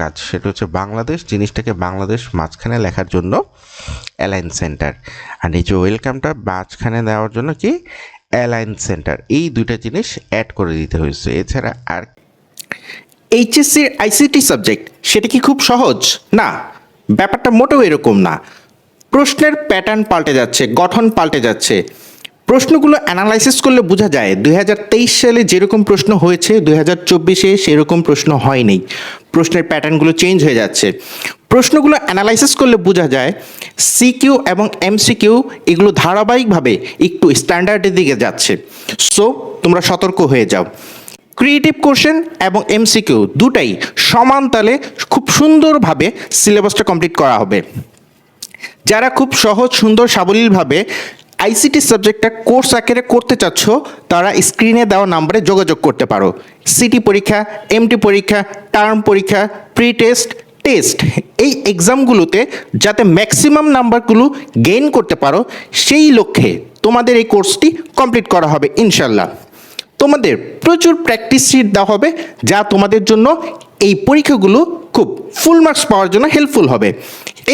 কাজ, সেটা হচ্ছে বাংলাদেশ, জিনিসটাকে বাংলাদেশ মাঝখানে লেখার জন্য অ্যালাইন সেন্টার আর এই যে ওয়েলকামটা মাঝখানে দেওয়ার জন্য কি? অ্যালাইন সেন্টার এই দুইটা জিনিস অ্যাড করে দিতে হয়েছে। এছাড়া আর এইচএসসির আইসিটি সাবজেক্ট সেটা কি খুব সহজ? না, ব্যাপারটা মোটেও এরকম না। প্রশ্নের প্যাটার্ন পাল্টে যাচ্ছে, গঠন পাল্টে যাচ্ছে। প্রশ্নগুলো অ্যানালাইসিস করলে বোঝা যায়, দুই হাজার তেইশ সালে যেরকম প্রশ্ন হয়েছে, দুই হাজার চব্বিশে সেরকম প্রশ্ন হয়নি। প্রশ্নের প্যাটার্নগুলো চেঞ্জ হয়ে যাচ্ছে। প্রশ্নগুলো অ্যানালাইসিস করলে বোঝা যায় সিকিউ এবং এমসিকিউ এগুলো ধারাবাহিকভাবে একটু স্ট্যান্ডার্ডের দিকে যাচ্ছে। সো তোমরা সতর্ক হয়ে যাও। ক্রিয়েটিভ কোশ্চেন এবং এমসিকিউ দুটাই সমান তালে খুব সুন্দরভাবে সিলেবাসটা কমপ্লিট করা হবে। যারা খুব সহজ, সুন্দর, সাবলীলভাবে আইসিটি সাবজেক্টটা কোর্স আকারে করতে চাচ্ছ, তারা স্ক্রিনে দেওয়া নাম্বারে যোগাযোগ করতে পারো। সিটি পরীক্ষা এমটি পরীক্ষা টার্ম পরীক্ষা প্রি টেস্ট টেস্ট এই এক্সামগুলোতে যাতে ম্যাক্সিমাম নাম্বারগুলো গেইন করতে পারো, সেই লক্ষ্যে তোমাদের এই কোর্সটি কমপ্লিট করা হবে ইনশাল্লাহ তোমাদের প্রচুর প্র্যাকটিস শিট দেওয়া হবে, যা তোমাদের জন্য এই পরীক্ষাগুলো খুব ফুল মার্কস পাওয়ার জন্য হেল্পফুল হবে।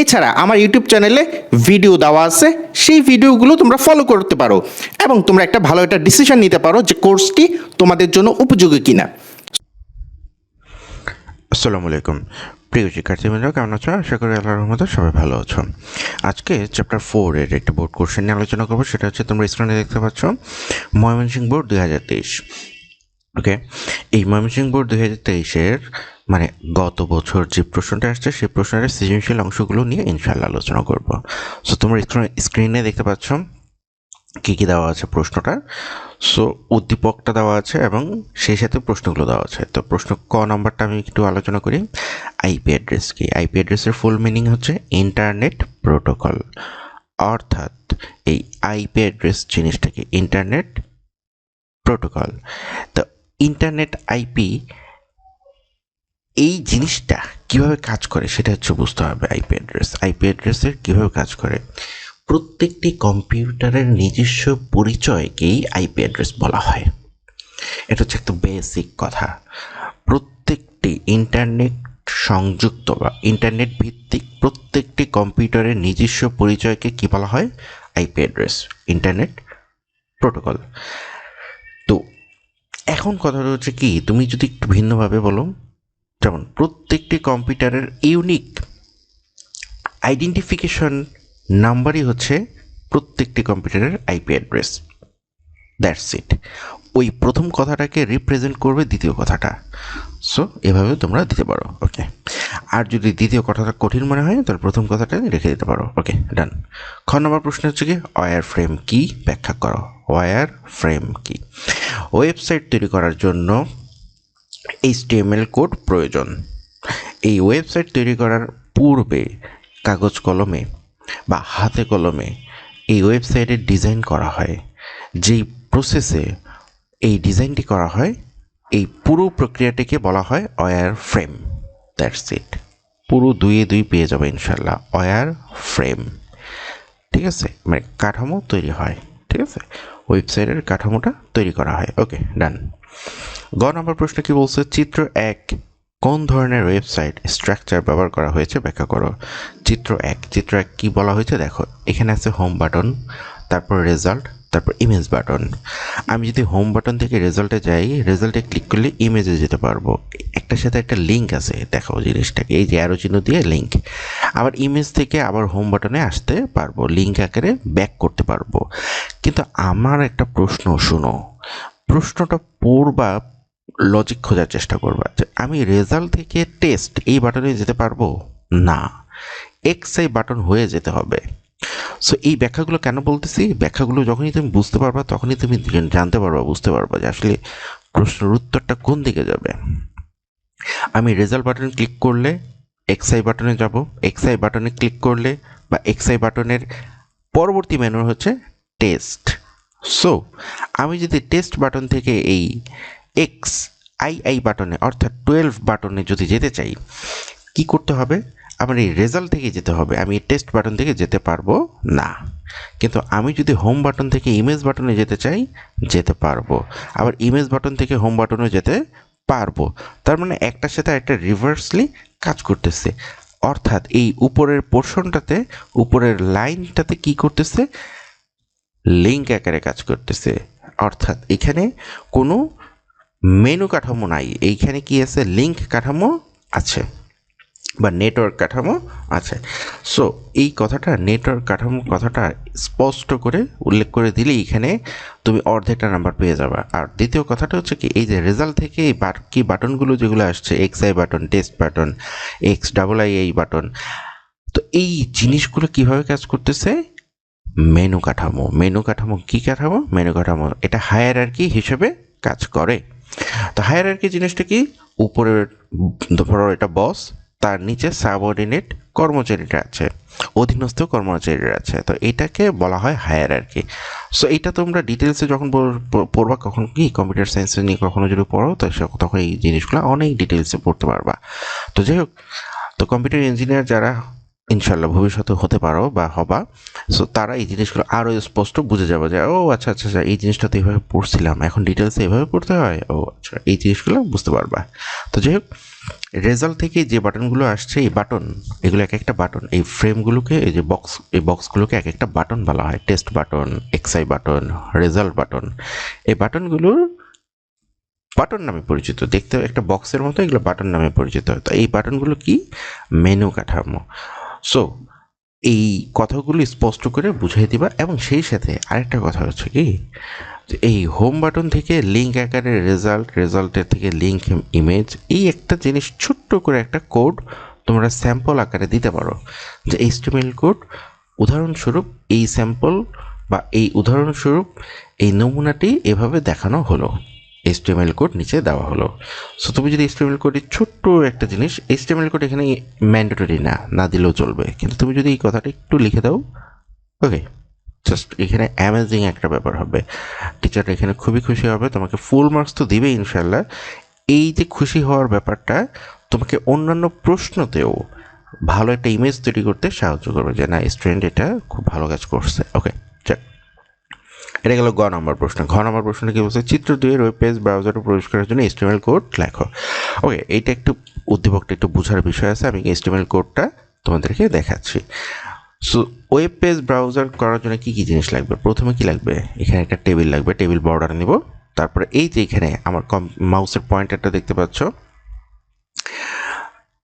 এছাড়া আমার ইউটিউব চ্যানেলে ভিডিও দেওয়া আছে, সেই ভিডিওগুলো তোমরা ফলো করতে পারো এবং তোমরা একটা ভালো একটা ডিসিশন নিতে পারো যে কোর্সটি তোমাদের জন্য উপযোগী কিনা। আসসালামু আলাইকুম। প্রিয় শিক্ষার্থীবৃন্দ, কেমন আছো? আশা করি আল্লাহর রহমতে সবাই ভালো আছো। আজকে চ্যাপ্টার ফোর এর একটা বোর্ড কোশ্চেন নিয়ে আলোচনা করব, সেটা হচ্ছে তোমরা স্ক্রিনে দেখতে পাচ্ছ ময়মনসিংহ বোর্ড দুই হাজার তেইশ। ওকে এই ময়মনসিংহ বোর্ড দুই হাজার তেইশের মানে গত বছর যে প্রশ্নটা আসছে, সেই প্রশ্নের সৃজনশীল অংশগুলো নিয়ে ইনশাল্লাহ আলোচনা করব। সো তোমরা স্ক্রিনে দেখতে পাচ্ছ কী কী দেওয়া আছে প্রশ্নটা সো উদ্দীপকটা দেওয়া আছে এবং সেই সাথে প্রশ্নগুলো দেওয়া আছে। তো প্রশ্ন ক নাম্বারটা আমি একটু আলোচনা করি। আইপি অ্যাড্রেস কি? আইপি অ্যাড্রেসের ফুল মিনিং হচ্ছে ইন্টারনেট প্রোটোকল। অর্থাৎ এই আইপি অ্যাড্রেস জিনিসটাকে ইন্টারনেট প্রোটোকল। তো ইন্টারনেট আইপি এই জিনিসটা কীভাবে কাজ করে সেটা হচ্ছে বুঝতে হবে আইপি অ্যাড্রেস। আইপি অ্যাড্রেসের কীভাবে কাজ করে? প্রত্যেকটি কম্পিউটারের নিজস্ব পরিচয়কেই আইপি অ্যাড্রেস বলা হয়। এটা হচ্ছে একটা বেসিক কথা। প্রত্যেকটি ইন্টারনেট সংযুক্ত বা ইন্টারনেট ভিত্তিক প্রত্যেকটি কম্পিউটারের নিজস্ব পরিচয়কে কি বলা হয়? IP address, internet protocol. এখন কথাটা হচ্ছে কি, তুমি যদি একটু ভিন্নভাবে বলো, যেমন প্রত্যেকটি কম্পিউটারের ইউনিক আইডেন্টিফিকেশন নাম্বারই হচ্ছে প্রত্যেকটি কম্পিউটারের আইপি অ্যাড্রেস দ্যাটস ইট ওই প্রথম কথাটাকে রিপ্রেজেন্ট করবে দ্বিতীয় কথাটা। সো এভাবে তোমরা দিতে পারো ওকে আর যদি দ্বিতীয় কথাটা কঠিন মনে হয়, তাহলে প্রথম কথাটা রেখে দিতে পারো ওকে ডান খ নম্বর প্রশ্ন হচ্ছে কি ওয়ার ফ্রেম কি? ব্যাখ্যা করো ওয়ার ফ্রেম কি? ওয়েবসাইট তৈরি করার জন্য এইচটিএমএল কোড প্রয়োজন। এই ওয়েবসাইট তৈরি করার পূর্বে কাগজ কলমে বা হাতে কলমে এই ওয়েবসাইটের ডিজাইন করা হয়। যেই প্রসেসে এই ডিজাইনটি করা হয়, এই পুরো প্রক্রিয়াটিকে বলা হয় অয়ার ফ্রেম দ্যাটস ইট পুরো দুইয়ে দুই পেয়ে যাবে ইনশাল্লাহ অয়ার ফ্রেম ঠিক আছে? মানে কাঠামো তৈরি হয়। ঠিক আছে? ওয়েবসাইটের কাঠামোটা তৈরি করা হয়। ওকে ডান গ নম্বর প্রশ্ন কি বলছে? চিত্র এক, কোন ধরনের ওয়েবসাইট স্ট্রাকচার ব্যবহার করা হয়েছে? ব্যাখ্যা করো। চিত্র এক চিত্র এক কী বলা হয়েছে? দেখো, এখানে আছে হোম বাটন তারপর রেজাল্ট তারপর ইমেজ বাটন আমি যদি হোম বাটন থেকে রেজাল্টে যাই রেজাল্টে ক্লিক করলে ইমেজে যেতে পারব। একটার সাথে একটা লিঙ্ক আছে, দেখাও জিনিসটাকে। এই যে অ্যারো চিহ্ন দিয়ে লিঙ্ক আবার ইমেজ থেকে আবার হোম বাটনে আসতে পারব। লিঙ্ক আকারে ব্যাক করতে পারব। কিন্তু আমার একটা প্রশ্ন, শুনো। প্রশ্নটা পড়বা লজিক খোঁজার চেষ্টা করবা যে আমি রেজাল্ট থেকে টেস্ট এই বাটনে যেতে পারব? না। এক্স আই বাটন হয়ে যেতে হবে। সো এই ব্যাখ্যাগুলো কেন বলতেছি? ব্যাখ্যাগুলো যখনই তুমি বুঝতে পারবা, তখনই তুমি জানতে পারবা, বুঝতে পারবা যে আসলে প্রশ্নের উত্তরটা কোন দিকে যাবে। আমি রেজাল্ট বাটনে ক্লিক করলে এক্স আই বাটনে যাব। এক্স আই বাটনে ক্লিক করলে বা এক্স আই বাটনের পরবর্তী মেনু হচ্ছে টেস্ট সো আমি যদি টেস্ট বাটন থেকে এই এক্স আই আই বাটনে অর্থাৎ টুয়েলভ বাটনে যদি যেতে চাই, কি করতে হবে? আমার এই রেজাল্ট থেকে যেতে হবে, আমি টেস্ট বাটন থেকে যেতে পারব না। কিন্তু আমি যদি হোম বাটন থেকে ইমেজ বাটনে যেতে চাই, যেতে পারব। আবার ইমেজ বাটন থেকে হোম বাটনে যেতে পারব। তার মানে একটার সাথে একটা রিভার্সলি কাজ করতেছে। অর্থাৎ এই উপরের পোর্শনটাতে উপরের লাইনটাতে কি করতেছে? লিঙ্ক আকারে কাজ করতেছে। অর্থাৎ এখানে কোনো মেনু কাঠামো নাই। এইখানে কি আছে? লিঙ্ক কাঠামো আছে। বা নেটওয়ার্ক কাঠামো আছে। সো এই কথাটা নেটওয়ার্ক কাঠামো কথাটা স্পষ্ট করে উল্লেখ করে দিলেই এখানে তুমি অর্ধেকটা নাম্বার পেয়ে যাবে। আর দ্বিতীয় কথাটা হচ্ছে কি, এই যে রেজাল্ট থেকে এই বাট কি বাটনগুলো যেগুলো আসছে X I button test button X double I এই বাটন তো এই জিনিসগুলো কীভাবে কাজ করতেছে? মেনু কাঠামো। মেনু কাঠামো কি কাঠামো? মেনু কাঠামো, এটা হায়ার হিসেবে কাজ করে। তো হায়ার জিনিসটা কি? উপরের, ধরো এটা বস তার নিচে সাবঅর্ডিনেট কর্মচারীরা আছে, অধীনস্থ কর্মচারীরা আছে। তো এটাকে বলা হয় হায়ার আর কি সো এটা তোমরা ডিটেলসে যখন পড়- পড়- পড়বা, কখন কি কম্পিউটার সায়েন্স নিয়ে কখনো যদি পড়ো, তো তখন এই জিনিসগুলো অনেক ডিটেলসে পড়তে পারবা। তো যাই হোক, তো কম্পিউটার ইঞ্জিনিয়ার যারা ইনশাল্লাহ ভবিষ্যতে হতে পারো বা হবা সো তারা এই জিনিসগুলো আরও স্পষ্ট বুঝে যাবে যে, ও আচ্ছা আচ্ছা আচ্ছা এই জিনিসটা তো এইভাবে পড়ছিলাম, এখন ডিটেলসে এভাবে পড়তে হয়? ও আচ্ছা এই জিনিসগুলো বুঝতে পারবা। তো যাই হোক রেজাল্ট থেকে যে বাটনগুলো আসছে, এই বাটন, এগুলো এক একটা বাটন, এই ফ্রেমগুলোকে, এই যে বক্স, এই বক্সগুলোকে এক একটা বাটন বলা হয়। Test button, XI button, result button. এই বাটনগুলোর বাটন নামে পরিচিত। দেখতে একটা বক্সের মতো, এগুলো বাটন নামে পরিচিত। হয় তো এই বাটনগুলো কি? মেনু কাঠামো। সো এই কথাগুলো স্পষ্ট করে বুঝিয়ে দিবা। এবং সেই সাথে আরেকটা কথা হচ্ছে কি? এই হোম বাটন থেকে লিঙ্ক আকারে রেজাল্ট রেজাল্টের থেকে লিঙ্ক ইমেজ এই একটা জিনিস ছোট্ট করে একটা কোড তোমরা স্যাম্পল আকারে দিতে পারো। যে এইচটিএমএল কোড উদাহরণস্বরূপ এই স্যাম্পল বা এই উদাহরণস্বরূপ এই নমুনাটি এভাবে দেখানো হলো। এইচটিএমএল কোড নিচে দেওয়া হলো। সো তুমি যদি এইচটিএমএল কোডের ছোট্ট একটা জিনিস এইচটিএমএল কোড এখানে ম্যান্ডেটরি না না দিলেও চলবে। কিন্তু তুমি যদি এই কথাটা একটু লিখে দাও ওকে জাস্ট এখানে অ্যামেজিং একটা ব্যাপার হবে। টিচার এখানে খুবই খুশি হবে, তোমাকে ফুল মার্কস তো দিবে ইনশাল্লাহ এই যে খুশি হওয়ার ব্যাপারটা, তোমাকে অন্যান্য প্রশ্নতেও ভালো একটা ইমেজ তৈরি করতে সাহায্য করবে যে, না স্টুডেন্ট এটা খুব ভালো কাজ করছে। ওকে এটা গেল গ নম্বর প্রশ্ন। ঘ নম্বর প্রশ্নটা কি বলছে? চিত্র দুইয়ের ওয়েব পেজ ব্রাউজারে প্রবেশ করার জন্য এস্টিমেল কোড লেখো। ওকে এইটা একটু উদ্দীপকটা একটু বোঝার বিষয় আছে, আমি এস্টিমেল কোডটা তোমাদেরকে দেখাচ্ছি। সো ওয়েব পেজ ব্রাউজার করার জন্য কী কী জিনিস লাগবে? প্রথমে কি লাগবে? এখানে একটা টেবিল লাগবে টেবিল বর্ডার নিব। তারপরে এই যে এখানে আমার কম মাউসের পয়েন্টারটা দেখতে পাচ্ছ।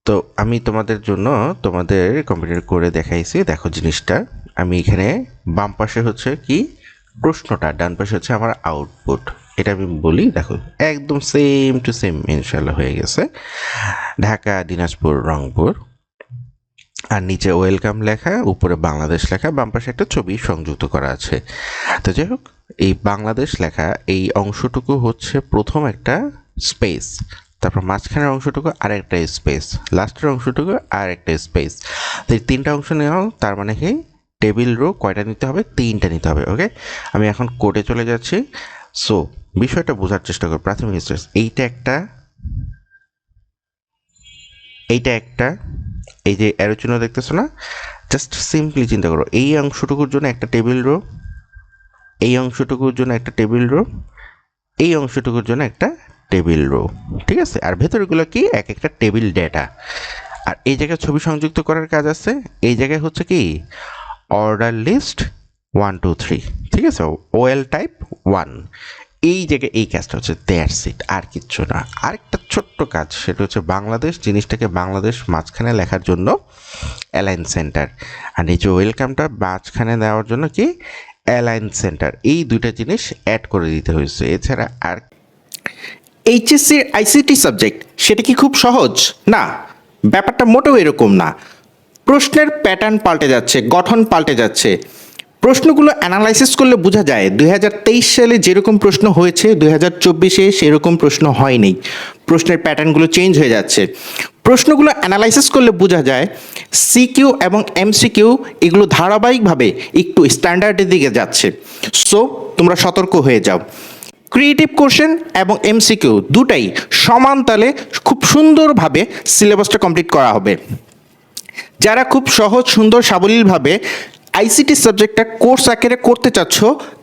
তো আমি তোমাদের জন্য তোমাদের কম্পিউটার করে দেখাইছি, দেখো জিনিসটা। আমি এখানে বাম পাশে হচ্ছে কি? প্রশ্নটা, ডান পাশে হচ্ছে আমার আউটপুট এটা আমি বলি, দেখো, একদম সেম টু সেম ইনশাল্লাহ হয়ে গেছে। ঢাকা, দিনাজপুর, রংপুর। আর নিচে ওয়েলকাম লেখা, উপরে বাংলাদেশ লেখা, বাম পাশে একটা ছবি সংযুক্ত করা আছে। তো যাই হোক, এই বাংলাদেশ লেখা, এই অংশটুকু হচ্ছে প্রথম একটা স্পেস তারপর মাঝখানের অংশটুকু আর একটা স্পেস লাস্টের অংশটুকু আর একটা স্পেস তো এই তিনটা অংশ নেওয়া তার মানে কি? টেবিল রো কয়টা নিতে হবে? তিনটা নিতে হবে ওকে আমি এখন কোডে চলে যাচ্ছি। সো বিষয়টা বোঝার চেষ্টা করি, প্রাথমিক স্টেজ এইটা একটা এইটা একটা এই যে অ্যারো চিহ্ন দেখতেছো না? জাস্ট সিম্পলি চিন্তা করো, এই অংশটুকুর জন্য একটা টেবিল রো এই অংশটুকুর জন্য একটা টেবিল রো এই অংশটুকুর জন্য একটা টেবিল রো ঠিক আছে? আর ভেতরগুলো কি? এক একটা টেবিল ডেটা আর এই জায়গায় ছবি সংযুক্ত করার কাজ আছে, এই জায়গায় হচ্ছে কি? Order list one two three ঠিক আছে? ওয়েল টাইপ ওয়ান এই জায়গায় এই কাজটা হচ্ছে দেয়ার সিট আর কিচ্ছু না। আরেকটা ছোট্ট কাজ, সেটা হচ্ছে বাংলাদেশ, জিনিসটাকে বাংলাদেশ মাঝখানে লেখার জন্য অ্যালাইন সেন্টার আর এই যে ওয়েলকামটা মাঝখানে দেওয়ার জন্য কি? অ্যালাইন সেন্টার এই দুইটা জিনিস অ্যাড করে দিতে হয়েছে। এছাড়া আর এইচএসসির আইসিটি সাবজেক্ট সেটা কি খুব সহজ? না, ব্যাপারটা মোটেও এরকম না। প্রশ্নের প্যাটার্ন পাল্টে যাচ্ছে, গঠন পাল্টে যাচ্ছে। প্রশ্নগুলো অ্যানালাইসিস করলে বোঝা যায় দু হাজার তেইশ সালে যেরকম প্রশ্ন হয়েছে, দুই হাজার চব্বিশে সেরকম প্রশ্ন হয়নি। প্রশ্নের প্যাটার্নগুলো চেঞ্জ হয়ে যাচ্ছে। প্রশ্নগুলো অ্যানালাইসিস করলে বোঝা যায় সিকিউ এবং এমসিকিউ এগুলো ধারাবাহিকভাবে একটু স্ট্যান্ডার্ডের দিকে যাচ্ছে। সো তোমরা সতর্ক হয়ে যাও। ক্রিয়েটিভ কোশ্চেন এবং এমসিকিউ দুটাই সমান তালে খুব সুন্দরভাবে সিলেবাসটা কমপ্লিট করা হবে। যারা খুব সহজ, সুন্দর, সাবলীলভাবে আইসিটি সাবজেক্টটা কোর্স আকারে করতে চাচ্ছ,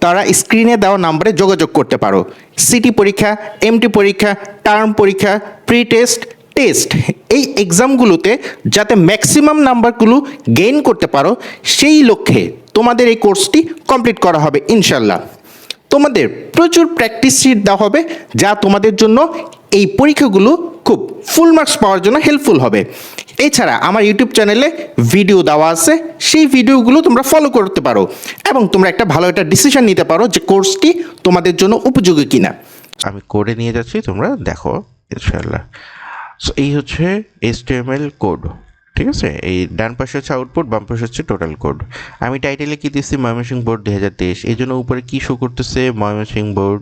তারা স্ক্রিনে দেওয়া নাম্বারে যোগাযোগ করতে পারো। সিটি পরীক্ষা এমটি পরীক্ষা টার্ম পরীক্ষা প্রি টেস্ট টেস্ট এই এক্সামগুলোতে যাতে ম্যাক্সিমাম নাম্বারগুলো গেইন করতে পারো, সেই লক্ষ্যে তোমাদের এই কোর্সটি কমপ্লিট করা হবে ইনশাল্লাহ তোমাদের প্রচুর প্র্যাকটিস শিট দেওয়া হবে, যা তোমাদের জন্য এই পরীক্ষাগুলো খুব ফুল মার্কস পাওয়ার জন্য হেল্পফুল হবে। এছাড়া আমার ইউটিউব চ্যানেলে ভিডিও দেওয়া আছে, সেই ভিডিওগুলো তোমরা ফলো করতে পারো এবং তোমরা একটা ভালো একটা ডিসিশন নিতে পারো যে কোর্সটি তোমাদের জন্য উপযোগী কিনা। আমি করে নিয়ে যাচ্ছি, তোমরা দেখো ইনশাল্লাহ সো এই হচ্ছে এসটিএমএল কোড ঠিক আছে? এই ডান পাশে হচ্ছে আউটপুট বাম পাশে হচ্ছে টোটাল কোড আমি টাইটেলে কি দিচ্ছি ময়মনসিংহ বোর্ড দুই হাজার তেইশ। এই জন্য উপরে কী শো করতেছে? ময়মনসিংহ বোর্ড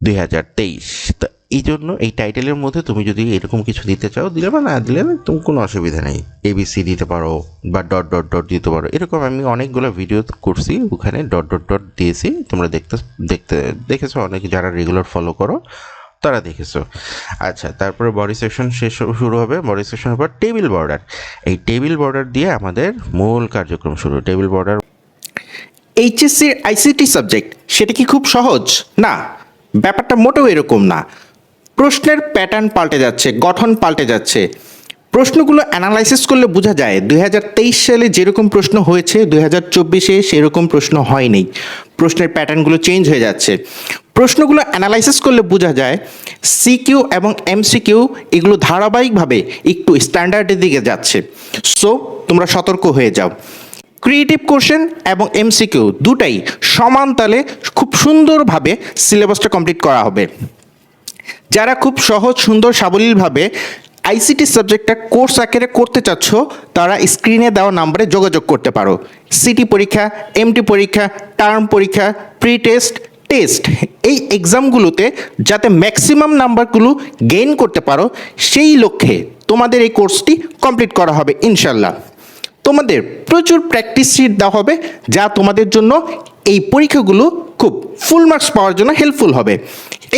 দুই হাজার তেইশ। তা এই জন্য এই টাইটেলের মধ্যে তুমি যদি এরকম কিছু দিতে চাও, দিলে বা না দিলে তুমি কোনো অসুবিধা নেই। এবিসি দিতে পারো বা ডট ডট ডট দিতে পারো। এরকম আমি অনেকগুলো ভিডিও করছি, ওখানে ডট ডট ডট দিয়েছি। তোমরা দেখতে দেখতে, দেখেছ অনেক যারা রেগুলার ফলো করো, তারা দেখেছ। আচ্ছা তারপরে বডি সেকশন শেষ শুরু হবে। বডি সেকশনের পর টেবিল বর্ডার এই টেবিল বর্ডার দিয়ে আমাদের মূল কার্যক্রম শুরু। টেবিল বর্ডার এইচএসসির আইসিটি সাবজেক্ট সেটা কি খুব সহজ? না, ব্যাপারটা মোটেও এরকম না। প্রশ্নের প্যাটার্ন পাল্টে যাচ্ছে, গঠন পাল্টে যাচ্ছে। প্রশ্নগুলো অ্যানালাইসিস করলে বোঝা যায়, দুই হাজার তেইশ সালে যেরকম প্রশ্ন হয়েছে, দুই হাজার চব্বিশে সেরকম প্রশ্ন হয়নি। প্রশ্নের প্যাটার্নগুলো চেঞ্জ হয়ে যাচ্ছে। প্রশ্নগুলো অ্যানালাইসিস করলে বোঝা যায় সিকিউ এবং এমসিকিউ এগুলো ধারাবাহিকভাবে একটু স্ট্যান্ডার্ডের দিকে যাচ্ছে। সো তোমরা সতর্ক হয়ে যাও। ক্রিয়েটিভ কোশ্চেন এবং এমসিকিউ দুটাই সমান তালে খুব সুন্দরভাবে সিলেবাসটা কমপ্লিট করা হবে। যারা খুব সহজ, সুন্দর, সাবলীলভাবে আইসিটি সাবজেক্টটা কোর্স আকারে করতে চাচ্ছ, তারা স্ক্রিনে দেওয়া নাম্বারে যোগাযোগ করতে পারো। সিটি পরীক্ষা এমটি পরীক্ষা টার্ম পরীক্ষা প্রি টেস্ট টেস্ট এই এক্সামগুলোতে যাতে ম্যাক্সিমাম নাম্বারগুলো গেইন করতে পারো, সেই লক্ষ্যে তোমাদের এই কোর্সটি কমপ্লিট করা হবে ইনশাল্লাহ তোমাদের প্রচুর প্র্যাকটিস শিট দেওয়া হবে, যা তোমাদের জন্য এই পরীক্ষাগুলো খুব ফুল মার্কস পাওয়ার জন্য হেল্পফুল হবে।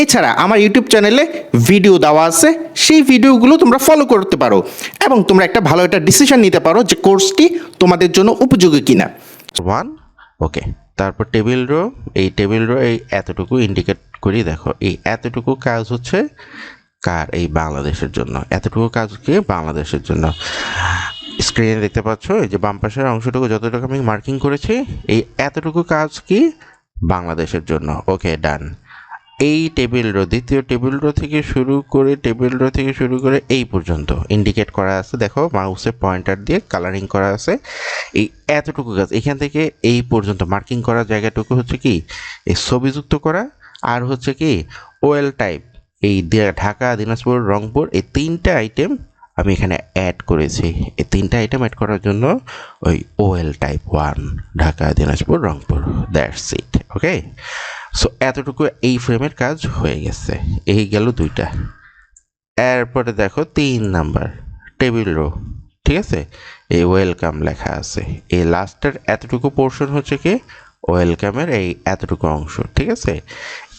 এছাড়া আমার ইউটিউব চ্যানেলে ভিডিও দেওয়া আছে, সেই ভিডিওগুলো তোমরা ফলো করতে পারো এবং তোমরা একটা ভালো একটা ডিসিশন নিতে পারো যে কোর্সটি তোমাদের জন্য উপযোগী কিনা। ওয়ান ওকে তারপর টেবিল রো এই টেবিল রো এই এতটুকু ইন্ডিকেট করি, দেখো, এই এতটুকু কাজ হচ্ছে কার? এই বাংলাদেশের জন্য। এতটুকু কাজ কি? বাংলাদেশের জন্য। স্ক্রিনে দেখতে পাচ্ছ? এই যে বাম পাশের অংশটুকু যতটুকু আমি মার্কিং করেছি, এই এতটুকু কাজ কি? বাংলাদেশের জন্য। ওকে ডান এই টেবিল রো দ্বিতীয় টেবিল রো থেকে শুরু করে টেবিল রো থেকে শুরু করে এই পর্যন্ত। ইন্ডিকেট করা আছে, দেখো মাউসে পয়েন্টার দিয়ে কালারিং করা আছে। এই এতটুকু কাজ। এখান থেকে এই পর্যন্ত মার্কিং করা জায়গাটুকু হচ্ছে কি? এই ছবিযুক্ত করা। আর হচ্ছে কি ওয়েল টাইপ এই ঢাকা, দিনাজপুর, রংপুর, এই তিনটা আইটেম আমি এখানে অ্যাড করেছি। এই তিনটা আইটেম অ্যাড করার জন্য ওই well type one Dhaka, Dinajpur, Rangpur that's it okay so এতটুকু এই ফ্রেমের কাজ হয়ে গেছে। এই গেল দুইটা। এরপরে দেখো তিন নাম্বার টেবিল রো ঠিক আছে? এই ওয়েলকাম লেখা আছে। এই লাস্টের এতটুকু পোর্শন হচ্ছে কি? ওয়েলকামের এই এতটুকু অংশ। ঠিক আছে?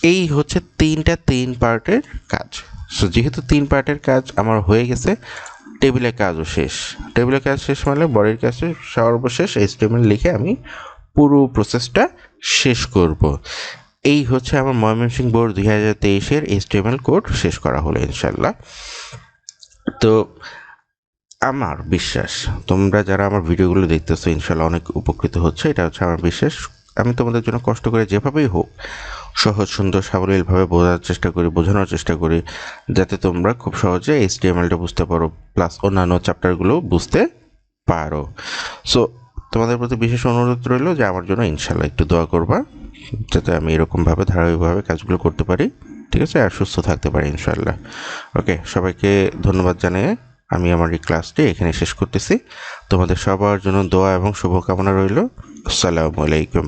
এই হচ্ছে তিনটা তিন পার্টের কাজ। সো যেহেতু তিন পার্টের কাজ আমার হয়ে গেছে টেবিলের কাজও শেষ। টেবিলের কাজ শেষ মানে বডির কাজ সর্বশেষ এই এইচটিএমএল লিখে আমি পুরো প্রসেসটা শেষ করব। এই হচ্ছে আমার ময়মনসিংহ বোর্ড দুই হাজার তেইশের এইচটিএমএল কোড শেষ করা হলো ইনশাল্লাহ তো আমার বিশ্বাস, তোমরা যারা আমার ভিডিওগুলো দেখতেছো ইনশাল্লাহ অনেক উপকৃত হচ্ছে, এটা হচ্ছে আমার বিশ্বাস। আমি তোমাদের জন্য কষ্ট করে যেভাবেই হোক সহজ, সুন্দর, সাবলীলভাবে বোঝার চেষ্টা করি, বোঝানোর চেষ্টা করি, যাতে তোমরা খুব সহজে এইচটিএমএলটা বুঝতে পারো প্লাস অন্যান্য চ্যাপ্টারগুলো বুঝতে পারো। সো তোমাদের প্রতি বিশেষ অনুরোধ রইল যে আমার জন্য ইনশাল্লাহ একটু দোয়া করবা। যাতে আমি এরকমভাবে, ধারাবাহিকভাবে কাজগুলো করতে পারি, ঠিক আছে, আর সুস্থ থাকতে পারি ইনশাল্লাহ ওকে, সবাইকে ধন্যবাদ জানিয়ে আমি আমার এই ক্লাসটি এখানে শেষ করতেছি। তোমাদের সবার জন্য দোয়া এবং শুভকামনা রইল। আসসালামু আলাইকুম।